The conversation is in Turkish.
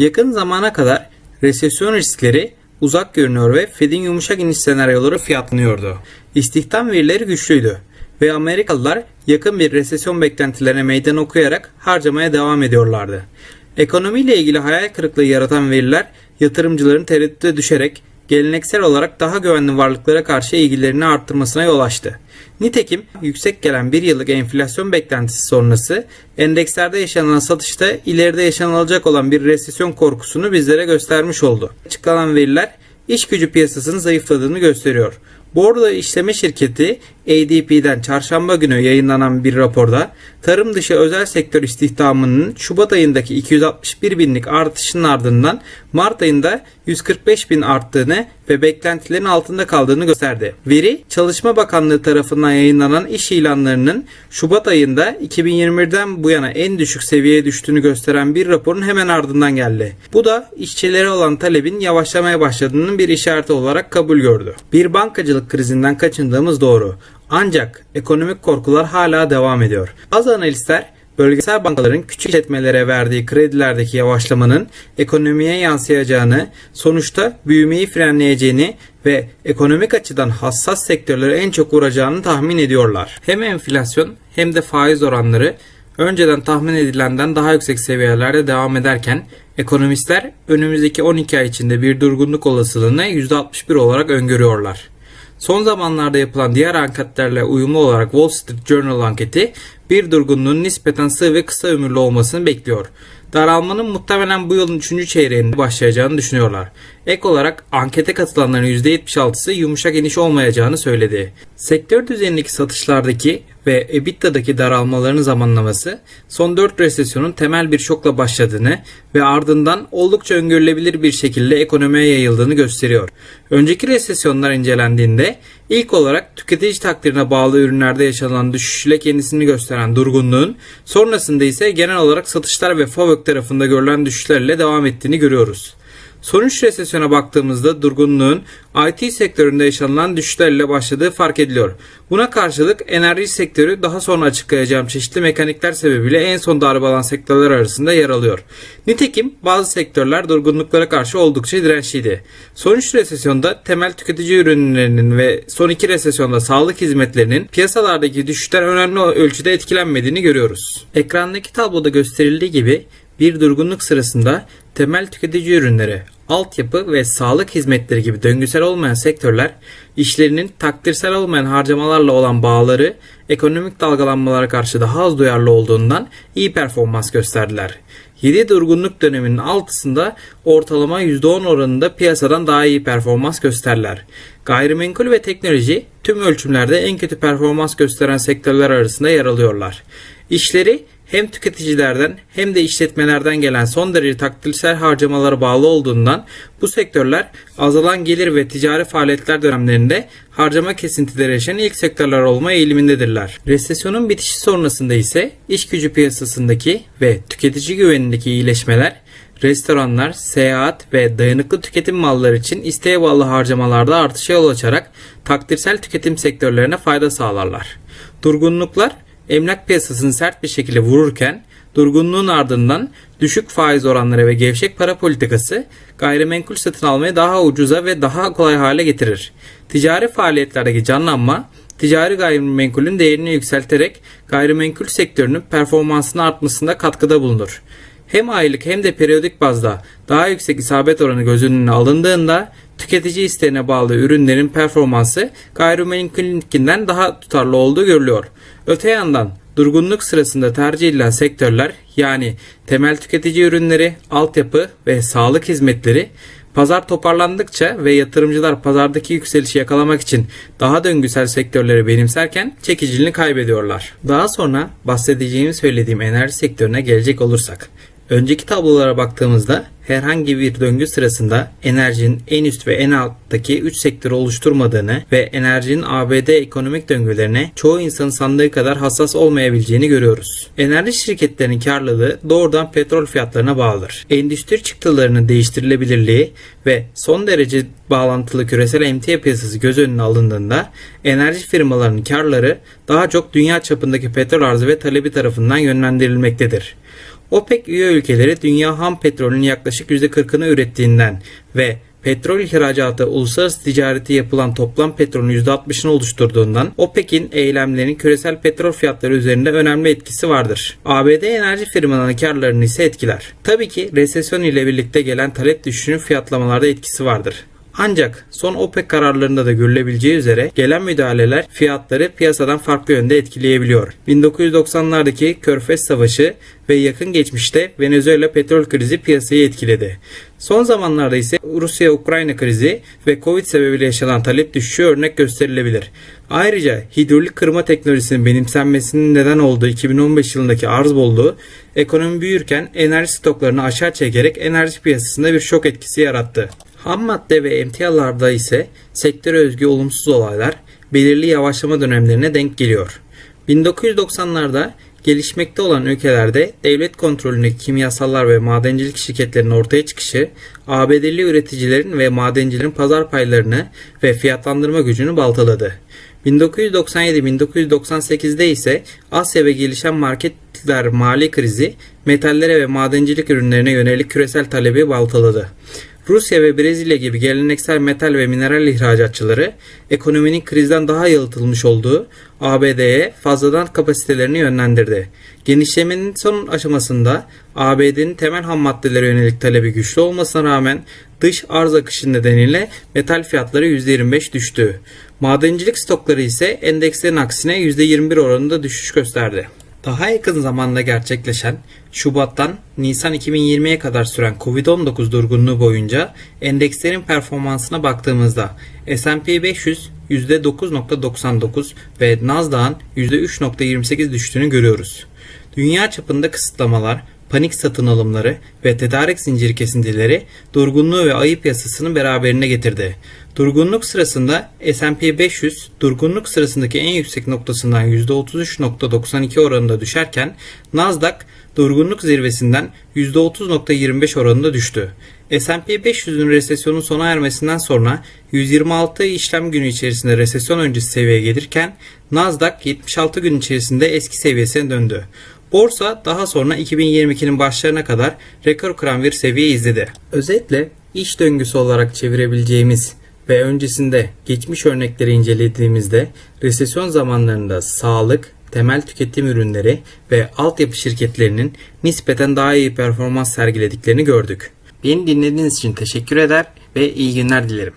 Yakın zamana kadar resesyon riskleri uzak görünüyor ve Fed'in yumuşak iniş senaryoları fiyatlanıyordu. İstihdam verileri güçlüydü ve Amerikalılar yakın bir resesyon beklentilerine meydan okuyarak harcamaya devam ediyorlardı. Ekonomiyle ilgili hayal kırıklığı yaratan veriler yatırımcıların tereddüte düşerek geleneksel olarak daha güvenli varlıklara karşı ilgilerini arttırmasına yol açtı. Nitekim yüksek gelen bir yıllık enflasyon beklentisi sonrası endekslerde yaşanan satışta ileride yaşanılacak olan bir resesyon korkusunu bizlere göstermiş oldu. Açıklanan veriler iş gücü piyasasının zayıfladığını gösteriyor. Bordo işleme şirketi ADP'den çarşamba günü yayınlanan bir raporda tarım dışı özel sektör istihdamının Şubat ayındaki 261 binlik artışın ardından Mart ayında 145 bin arttığını ve beklentilerin altında kaldığını gösterdi. Veri Çalışma Bakanlığı tarafından yayınlanan iş ilanlarının Şubat ayında 2021'den bu yana en düşük seviyeye düştüğünü gösteren bir raporun hemen ardından geldi. Bu da işçilere olan talebin yavaşlamaya başladığının bir işareti olarak kabul gördü. Bir bankacılık krizinden kaçındığımız doğru. Ancak ekonomik korkular hala devam ediyor. Bazı analistler bölgesel bankaların küçük işletmelere verdiği kredilerdeki yavaşlamanın ekonomiye yansıyacağını, sonuçta büyümeyi frenleyeceğini ve ekonomik açıdan hassas sektörlere en çok vuracağını tahmin ediyorlar. Hem enflasyon hem de faiz oranları önceden tahmin edilenden daha yüksek seviyelerde devam ederken ekonomistler önümüzdeki 12 ay içinde bir durgunluk olasılığını %61 olarak öngörüyorlar. Son zamanlarda yapılan diğer anketlerle uyumlu olarak Wall Street Journal anketi bir durgunluğun nispeten sığ ve kısa ömürlü olmasını bekliyor. Daralmanın muhtemelen bu yılın 3. çeyreğinde başlayacağını düşünüyorlar. Ek olarak ankete katılanların %76'sı yumuşak iniş olmayacağını söyledi. Sektör düzenindeki satışlardaki ve EBITDA'daki daralmaların zamanlaması son 4 resesyonun temel bir şokla başladığını ve ardından oldukça öngörülebilir bir şekilde ekonomiye yayıldığını gösteriyor. Önceki resesyonlar incelendiğinde ilk olarak tüketici takdirine bağlı ürünlerde yaşanan düşüşle kendisini gösteren durgunluğun sonrasında ise genel olarak satışlar ve FAVÖK tarafında görülen düşüşlerle devam ettiğini görüyoruz. Sonuç resesyona baktığımızda durgunluğun IT sektöründe yaşanılan düşüşlerle başladığı fark ediliyor. Buna karşılık enerji sektörü daha sonra açıklayacağım çeşitli mekanikler sebebiyle en son darbe alan sektörler arasında yer alıyor. Nitekim bazı sektörler durgunluklara karşı oldukça dirençliydi. Sonuç resesyonda temel tüketici ürünlerinin ve son iki resesyonda sağlık hizmetlerinin piyasalardaki düşüşten önemli ölçüde etkilenmediğini görüyoruz. Ekrandaki tabloda gösterildiği gibi bir durgunluk sırasında temel tüketici ürünleri, altyapı ve sağlık hizmetleri gibi döngüsel olmayan sektörler işlerinin takdirsel olmayan harcamalarla olan bağları ekonomik dalgalanmalara karşı daha az duyarlı olduğundan iyi performans gösterdiler. 7 durgunluk döneminin altısında ortalama %10 oranında piyasadan daha iyi performans gösterler. Gayrimenkul ve teknoloji tüm ölçümlerde en kötü performans gösteren sektörler arasında yer alıyorlar. İşleri hem tüketicilerden hem de işletmelerden gelen son derece takdirsel harcamalara bağlı olduğundan bu sektörler azalan gelir ve ticari faaliyetler dönemlerinde harcama kesintileri yaşayan ilk sektörler olma eğilimindedirler. Resesyonun bitişi sonrasında ise iş gücü piyasasındaki ve tüketici güvenindeki iyileşmeler restoranlar, seyahat ve dayanıklı tüketim malları için isteğe bağlı harcamalarda artışa yol açarak takdirsel tüketim sektörlerine fayda sağlarlar. Durgunluklar emlak piyasasını sert bir şekilde vururken durgunluğun ardından düşük faiz oranları ve gevşek para politikası gayrimenkul satın almayı daha ucuza ve daha kolay hale getirir. Ticari faaliyetlerdeki canlanma ticari gayrimenkulün değerini yükselterek gayrimenkul sektörünün performansının artmasında katkıda bulunur. Hem aylık hem de periyodik bazda daha yüksek isabet oranı göz önüne alındığında tüketici isteğine bağlı ürünlerin performansı gayrimenkulünkinden daha tutarlı olduğu görülüyor. Öte yandan durgunluk sırasında tercih edilen sektörler yani temel tüketici ürünleri, altyapı ve sağlık hizmetleri Pazar toparlandıkça ve yatırımcılar pazardaki yükselişi yakalamak için daha döngüsel sektörleri benimserken çekiciliğini kaybediyorlar. Daha sonra bahsedeceğimi söylediğim enerji sektörüne gelecek olursak. Önceki tablolara baktığımızda herhangi bir döngü sırasında enerjinin en üst ve en alttaki 3 sektörü oluşturmadığını ve enerjinin ABD ekonomik döngülerine çoğu insanın sandığı kadar hassas olmayabileceğini görüyoruz. Enerji şirketlerinin karlılığı doğrudan petrol fiyatlarına bağlıdır. Endüstri çıktılarının değiştirilebilirliği ve son derece bağlantılı küresel emtia piyasası göz önüne alındığında enerji firmalarının karları daha çok dünya çapındaki petrol arzı ve talebi tarafından yönlendirilmektedir. OPEC üye ülkeleri dünya ham petrolünün yaklaşık %40'ını ürettiğinden ve petrol ihracatı uluslararası ticareti yapılan toplam petrolün %60'ını oluşturduğundan OPEC'in eylemlerinin küresel petrol fiyatları üzerinde önemli etkisi vardır. ABD enerji firmalarının karlarını ise etkiler. Tabii ki resesyon ile birlikte gelen talep düşüşünün fiyatlamalarda etkisi vardır. Ancak son OPEC kararlarında da görülebileceği üzere gelen müdahaleler fiyatları piyasadan farklı yönde etkileyebiliyor. 1990'lardaki Körfez Savaşı ve yakın geçmişte Venezuela petrol krizi piyasayı etkiledi. Son zamanlarda ise Rusya-Ukrayna krizi ve Covid sebebiyle yaşanan talep düşüşü örnek gösterilebilir. Ayrıca hidrolik kırma teknolojisinin benimsenmesinin neden olduğu 2015 yılındaki arz bolluğu ekonomi büyürken enerji stoklarını aşağı çekerek enerji piyasasında bir şok etkisi yarattı. Ham madde ve emtialarda ise sektöre özgü olumsuz olaylar belirli yavaşlama dönemlerine denk geliyor. 1990'larda gelişmekte olan ülkelerde devlet kontrolündeki kimyasallar ve madencilik şirketlerinin ortaya çıkışı, ABD'li üreticilerin ve madencilerin pazar paylarını ve fiyatlandırma gücünü baltaladı. 1997-1998'de ise Asya ve gelişen marketler mali krizi metallere ve madencilik ürünlerine yönelik küresel talebi baltaladı. Rusya ve Brezilya gibi geleneksel metal ve mineral ihracatçıları ekonominin krizden daha yalıtılmış olduğu ABD'ye fazladan kapasitelerini yönlendirdi. Genişlemenin son aşamasında ABD'nin temel ham maddelere yönelik talebi güçlü olmasına rağmen dış arz akışı nedeniyle metal fiyatları %25 düştü. Madencilik stokları ise endekslerin aksine %21 oranında düşüş gösterdi. Daha yakın zamanda gerçekleşen Şubat'tan Nisan 2020'ye kadar süren Covid-19 durgunluğu boyunca endekslerin performansına baktığımızda S&P 500 %9.99 ve Nasdaq'ın %3.28 düştüğünü görüyoruz. Dünya çapında kısıtlamalar, panik satın alımları ve tedarik zinciri kesintileri durgunluğu ve ayı piyasasını beraberine getirdi. Durgunluk sırasında S&P 500 durgunluk sırasındaki en yüksek noktasından %33.92 oranında düşerken Nasdaq durgunluk zirvesinden %30.25 oranında düştü. S&P 500'ün resesyonun sona ermesinden sonra 126 işlem günü içerisinde resesyon öncesi seviyeye gelirken Nasdaq 76 gün içerisinde eski seviyesine döndü. Borsa daha sonra 2022'nin başlarına kadar rekor kıran bir seviye izledi. Özetle iş döngüsü olarak çevirebileceğimiz ve öncesinde geçmiş örnekleri incelediğimizde resesyon zamanlarında sağlık, temel tüketim ürünleri ve altyapı şirketlerinin nispeten daha iyi performans sergilediklerini gördük. Beni dinlediğiniz için teşekkür eder ve iyi günler dilerim.